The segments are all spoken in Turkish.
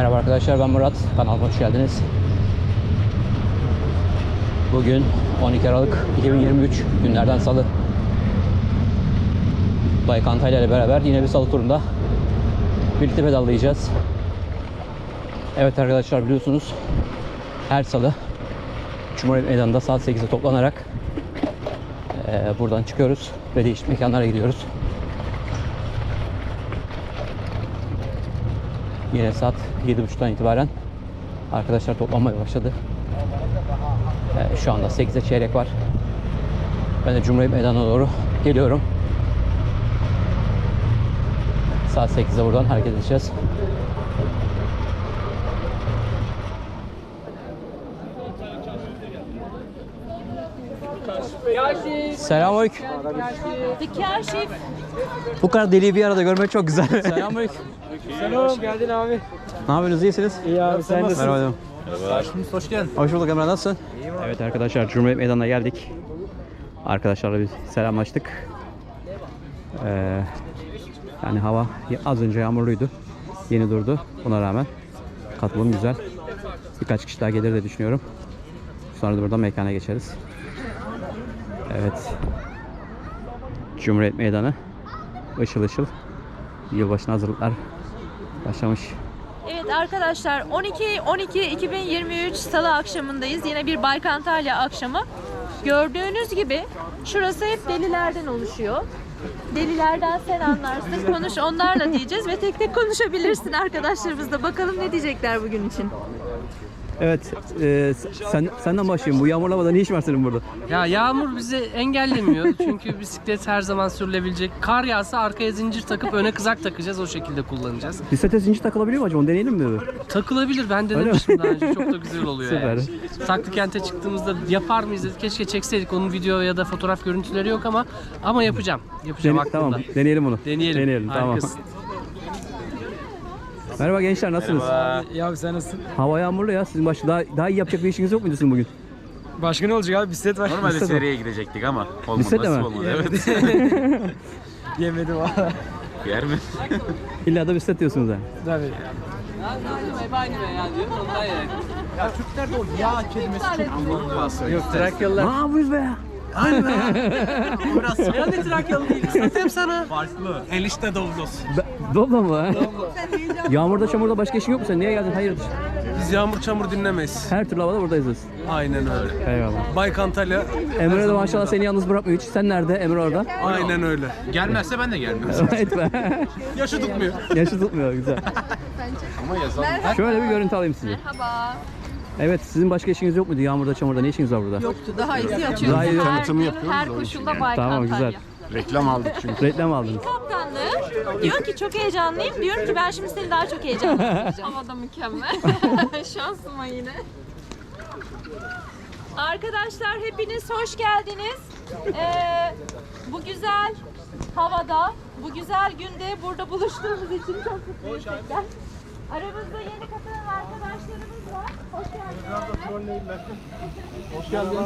Merhaba arkadaşlar ben Murat. Kanalıma hoş geldiniz. Bugün 12 Aralık 2023 günlerden salı. Bayk Antalya ile beraber yine bir salı turunda birlikte pedallayacağız. Evet arkadaşlar biliyorsunuz her salı Cumhuriyet Meydanı'nda saat 8'de toplanarak eee, buradan çıkıyoruz ve değişik mekanlara gidiyoruz. Yine saat 7.30'dan itibaren arkadaşlar toplanmaya başladı. Ee, şu anda 8'e çeyrek var. Ben de Cumhuriyet Meydanı'na doğru geliyorum. Saat 8'de buradan hareket edeceğiz. Selamünaleyküm. Kaşif. Bu kadar deliği bir arada görmek çok güzel. Selamünaleyküm. Hoş geldin abi. Ne yapıyorsunuz? İyisiniz? İyi abi sen nasılsın? Merhaba. Merhaba. Hoş geldin. Hoş bulduk Emre nasılsın? Evet arkadaşlar Cumhuriyet Meydanı'na geldik. Arkadaşlarla bir selamlaştık. Ee, yani hava az önce yağmurluydu. Yeni durdu. Buna rağmen katılım güzel. Birkaç kişi daha gelir de düşünüyorum. Sonra da buradan mekana geçeriz. Evet. Cumhuriyet Meydanı ışıl ışıl. Yılbaşına hazırlıklar başlamış. Evet arkadaşlar 12 12 2023 Salı akşamındayız. Yine bir Bayk Antalya akşamı. Gördüğünüz gibi şurası hep delilerden oluşuyor. Delilerden sen anlarsın. Konuş onlarla diyeceğiz ve tek tek konuşabilirsin arkadaşlarımızla. Bakalım ne diyecekler bugün için. Evet, e, sen senden başlayayım. Bu yağmurlamada ne iş var senin burada? Ya yağmur bizi engellemiyor çünkü bisiklet her zaman sürülebilecek. Kar yağsa arkaya zincir takıp öne kızak takacağız o şekilde kullanacağız. Bisiklete zincir takılabiliyor mu acaba? Onu deneyelim mi? Takılabilir ben denemiştim daha önce çok da güzel oluyor Süper. yani. Saklı kente çıktığımızda yapar mıyız dedik keşke çekseydik onun video ya da fotoğraf görüntüleri yok ama ama yapacağım. Yapacağım Dene- aklımda. tamam, deneyelim bunu. Deneyelim. Deneyelim, tamam. Harikasın. Merhaba gençler, nasılsınız? Ya abi sen nasılsın? Hava yağmurlu ya. Sizin baş daha, daha iyi yapacak bir işiniz yok muydu sizin bugün? Başka ne olacak abi bisiklet var. Normalde Bisiklet seriye gidecektik ama olmadı. Bisikletle nasip mi? olmadı. Evet. Yemedim valla. Yer mi? İlla da bisiklet diyorsunuz yani. Tabii. Yok Trakyalılar. Ne yapıyoruz be ya? Yani Trakyalı değil. Satayım sana. Be, Doblo mu ha? Yağmurda çamurda başka işin yok mu sen? Niye geldin? Hayırdır? Biz yağmur çamur dinlemeyiz. Her türlü havada buradayız biz. Aynen öyle. Eyvallah. Bayk Antalya Emre de maşallah seni yalnız bırakmıyor hiç. Sen nerede? Emre orada. aynen öyle. Gelmezse ben de gelmem. Etme. Yaşı tutmuyor. Yaşı tutmuyor güzel. Ama yazalım. Şöyle bir görüntü alayım sizi. Merhaba. Evet sizin başka işiniz yok muydu yağmurda çamurda? Ne işiniz var burada? Yoktu daha iyisi yapıyoruz. Daha iyi her gün, yapıyoruz her koşulda Bayk Tamam güzel. Reklam aldık çünkü. Reklam aldınız. Diyor ki çok heyecanlıyım. Diyorum ki ben şimdi seni daha çok heyecanlandıracağım. Havada mükemmel. Şansıma yine. Arkadaşlar hepiniz hoş geldiniz. Ee, bu güzel havada, bu güzel günde burada buluştuğumuz için çok mutluyuz tekrar. Aramızda yeni katılan arkadaşlarımız var. Hoş geldiniz. Hoş geldin.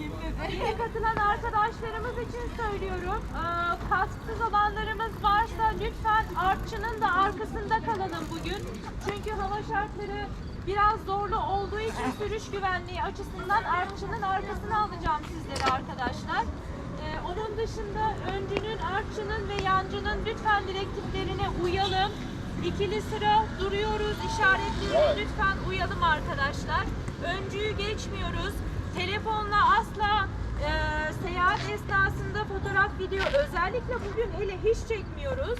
Yeni katılan arkadaşlarımız için söylüyorum. Aa, Kasksız olanlarımız varsa lütfen artçının da arkasında kalalım bugün. Çünkü hava şartları biraz zorlu olduğu için sürüş güvenliği açısından artçının arkasına alacağım sizleri arkadaşlar. Ee, onun dışında öncünün, artçının ve yancının lütfen direktiflerine uyalım. İkili sıra duruyoruz işaretliyoruz. Lütfen uyalım arkadaşlar. Öncüyü geçmiyoruz. Telefonla asla e, seyahat esnasında fotoğraf, video özellikle bugün hele hiç çekmiyoruz.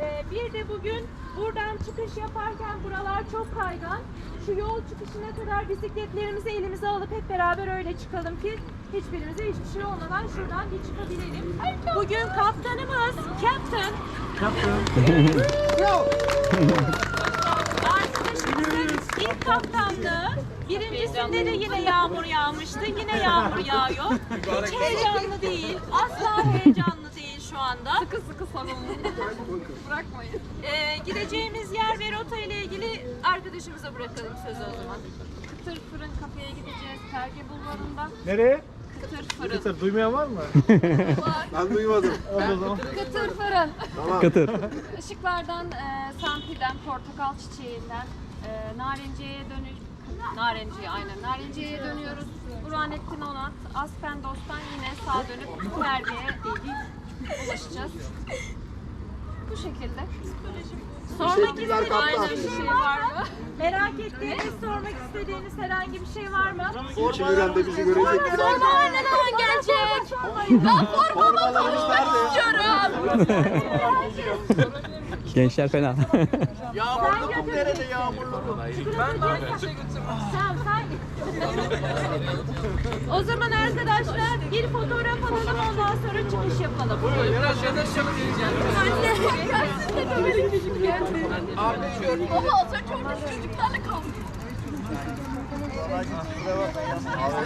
E, bir de bugün buradan çıkış yaparken buralar çok kaygan. Şu yol çıkışına kadar bisikletlerimizi elimize alıp hep beraber öyle çıkalım ki hiçbirimize hiçbir şey olmadan şuradan bir çıkabilelim. Bugün kaptanımız Captain Arkadaşımızın ilk kaptanlığı birincisinde de yine yağmur yağmıştı. Yine yağmur yağıyor. Hiç heyecanlı değil. Asla heyecanlı değil şu anda. Sıkı sıkı sarılın. Bırakmayın. Ee, gideceğimiz yer ve rota ile ilgili arkadaşımıza bırakalım sözü o zaman. Kıtır fırın kafeye gideceğiz. Terge bulvarından. Nereye? Kıtır fırın. Duymayan var mı? Ben duymadım. Kıtır fırın. Kıtır. Işıklardan, e, sampiden, portakal çiçeğinden, e, narenciyeye dönüş Narenciye aynen. Narenciyeye dönüyoruz. Burhanettin Onat, Aspendos'tan yine sağ dönüp Perde'ye ulaşacağız. Bu şekilde. Sormak Teşekkürler istediğiniz kaptan. bir şey var mı? Merak ettiğiniz, sormak istediğiniz herhangi bir şey var mı? İçimden bizi görecek. Sorma ne zaman gelecek? Ben formamı konuşmak istiyorum. Gençler fena. Yağmurlu kum nerede yağmurlu kum? Tamam sen O zaman arkadaşlar bir fotoğraf alalım ondan sonra çıkış yapalım. Anne gelsin de böyle çocuk geldi. Baba az önce orada çocuklarla kaldık.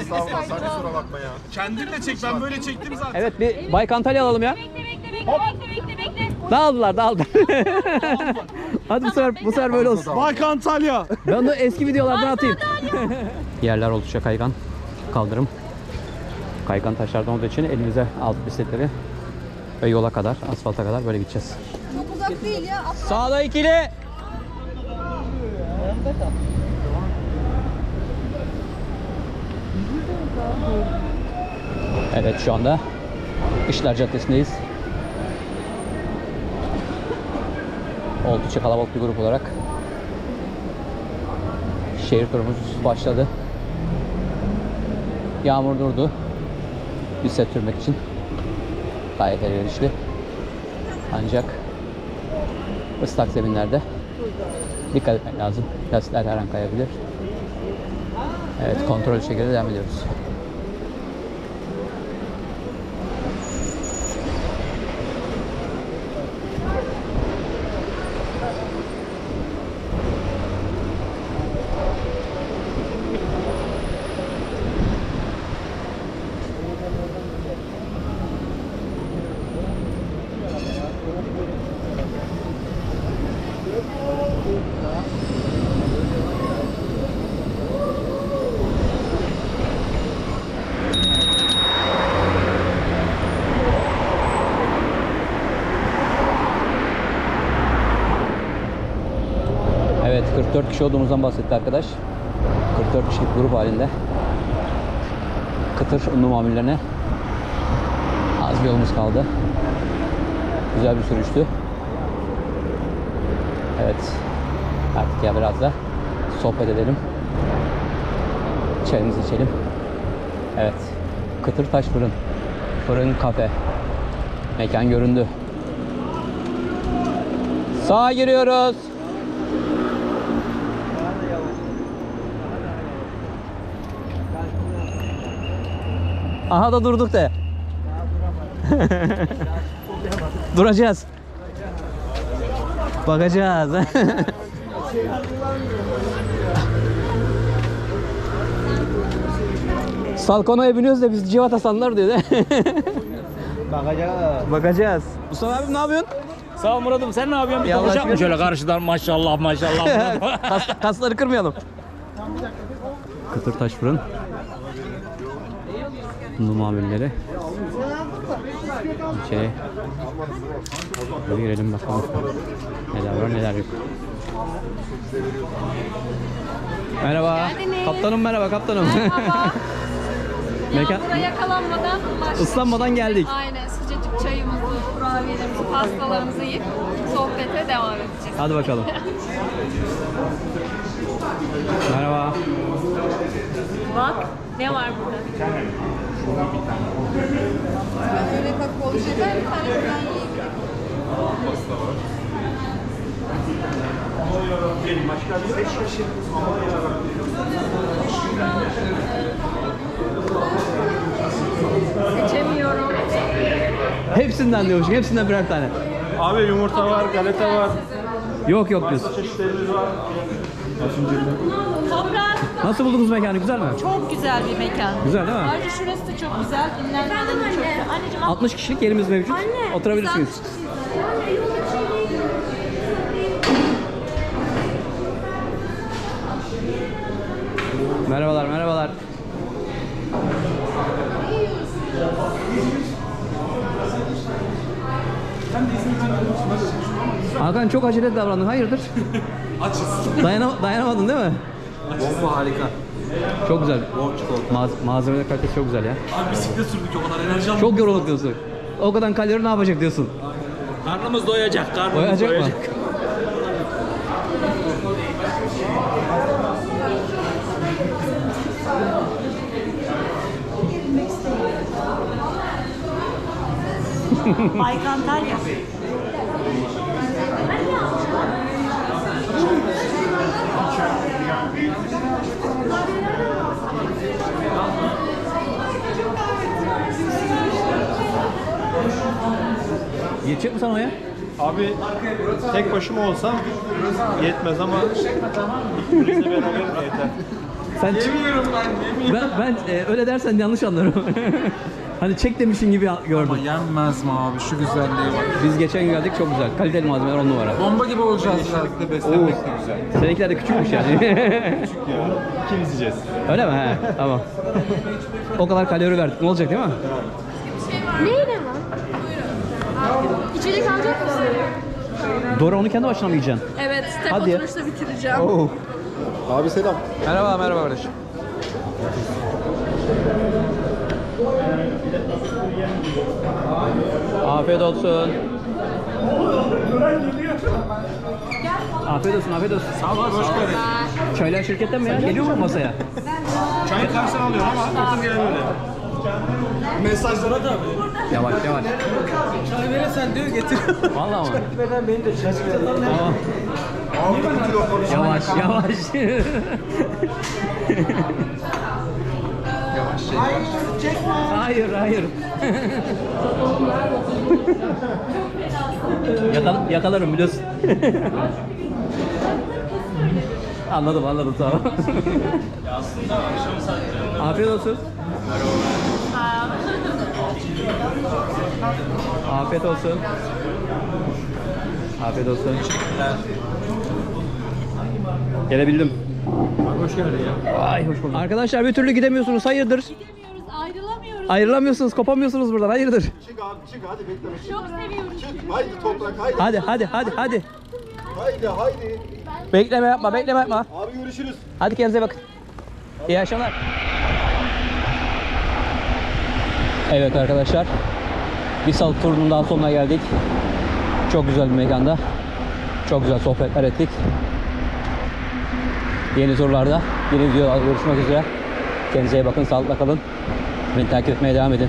Estağfurullah sen kusura bakma ya. Kendinle çek ben böyle çektim zaten. Evet bir Bay Antalya alalım ya. Bekle bekle bekle bekle bekle. Dağıldılar dağıldılar. Hadi bu sefer, bu sefer böyle olsun. Bak Antalya. Ben onu eski videolardan atayım. Yerler oldukça kaygan. Kaldırım. Kaygan taşlardan olduğu için elimize aldık bisikletleri. Ve yola kadar, asfalta kadar böyle gideceğiz. Çok uzak değil ya. Sağda ikili. Evet şu anda İşler Caddesi'ndeyiz. Oldukça kalabalık bir grup olarak şehir turumuz başladı. Yağmur durdu. Bisiklet sürmek için gayet elverişli. Ancak ıslak zeminlerde dikkat etmek lazım. Lastikler her an kayabilir. Evet kontrol şekilde devam ediyoruz. Evet 44 kişi olduğumuzdan bahsetti arkadaş. 44 kişilik grup halinde. Kıtır unlu mamullerine az bir yolumuz kaldı. Güzel bir sürüştü. Evet. Artık ya biraz da sohbet edelim. Çayımızı içelim. Evet. Kıtır Taş Fırın. Fırın kafe. Mekan göründü. Sağa giriyoruz. Aha da durduk de. Duracağız. Bakacağız. Salkono'ya biniyoruz da biz Civat Hasanlar diyor de. Bakacağız. Bakacağız. Mustafa abim ne yapıyorsun? Sağ ol Murat'ım sen ne yapıyorsun? Bir Ya konuşalım Allah mı şöyle karşıdan maşallah maşallah. Kas, kasları kırmayalım. Kıtır taş fırın. Unlu İçeri. Hadi girelim bakalım. Neler var neler yok. Merhaba. geldiniz. Kaptanım merhaba kaptanım. Merhaba. Mekan- Yağmura yakalanmadan. Islanmadan geldik. Aynen sıcacık çayımızı, kurabiyelerimizi, pastalarımızı yiyip sohbete devam edeceğiz. Hadi bakalım. Merhaba. Bak ne var burada? Ben öyle kakaolu şeyler bir tane falan yiyebilirim. Seçemiyorum. Hepsinden diyormuş. Hepsinden birer tane. Abi yumurta var, galeta var. Yok yok diyorsun. Toprak. Nasıl buldunuz mekanı? Güzel mi? Çok güzel bir mekan. Güzel değil mi? Ayrıca şurası da çok güzel. Dinlenme alanı çok güzel. Anneciğim 60 kişilik yerimiz mevcut. Anne, Oturabilirsiniz. Merhabalar, merhabalar. Hakan çok acele davrandın. Hayırdır? Açız. Dayanam- dayanamadın değil mi? Bomba harika. Çok güzel. Bol çikolata. Maz malzeme kalitesi çok güzel ya. Abi bisiklet sürdük o kadar enerji aldık. Çok yorulduk diyorsun. O kadar kalori ne yapacak diyorsun. Karnımız doyacak. Karnımız Doyacak mı? Baykantalya. Yetecek mi sana o ya? Abi tek başıma olsam yetmez ama ikimizle beraber yeter. Sen Yemiyorum ben yemiyorum. ben, ben e, öyle dersen yanlış anlarım. hani çek demişin gibi gördüm. yenmez mi abi şu güzelliğe bak. Biz geçen gün geldik çok güzel. Kaliteli malzemeler on numara. Bomba gibi olacağız ya. beslenmek de güzel. Seninkiler de küçükmüş yani. İkimiz yiyeceğiz. Öyle mi? He, tamam. o kadar kalori verdik. Ne olacak değil mi? Neyle mi? İçecek alacak mısın? Dora onu kendi başına mı yiyeceksin? Evet, tek Hadi ya. oturuşta bitireceğim. Oo. Abi selam. Merhaba merhaba kardeşim. Afiyet olsun. Afiyet olsun, afiyet olsun. Sağ ol hoş geldin. Çaylar şirketten mi ya? Geliyor mu masaya? Çayı karşıdan alıyorum ama otur gel böyle. Mesajlara da. Yavaş yavaş. Çay verirsen diyor getir. Vallahi mı? Gitmeden beni de şaşırtın. Abi bir kilo konuşma. Yavaş yavaş. hayır hayır. Yakal yakalarım biliyorsun. anladım anladım tamam. Afiyet olsun. Afiyet olsun. Afiyet olsun. Gelebildim. Hoş geldin ya. Ay hoş bulduk. Arkadaşlar bir türlü gidemiyorsunuz. Hayırdır? Gidemiyoruz, ayrılamıyoruz. Ayrılamıyorsunuz, kopamıyorsunuz buradan. Hayırdır? Çık abi çık hadi bekleme. Çık. Çok seviyoruz. Çık. Haydi toprak haydi. Hadi hadi hadi hadi. Haydi haydi. Bekleme yapma, bekleme yapma. Abi görüşürüz. Hadi kendinize bakın. İyi akşamlar. Evet arkadaşlar. Bir salık turunun daha sonuna geldik. Çok güzel bir mekanda. Çok güzel sohbetler ettik. Yeni turlarda, yeni videolarda görüşmek üzere. Kendinize iyi bakın, sağlıkla kalın. Beni takip etmeye devam edin.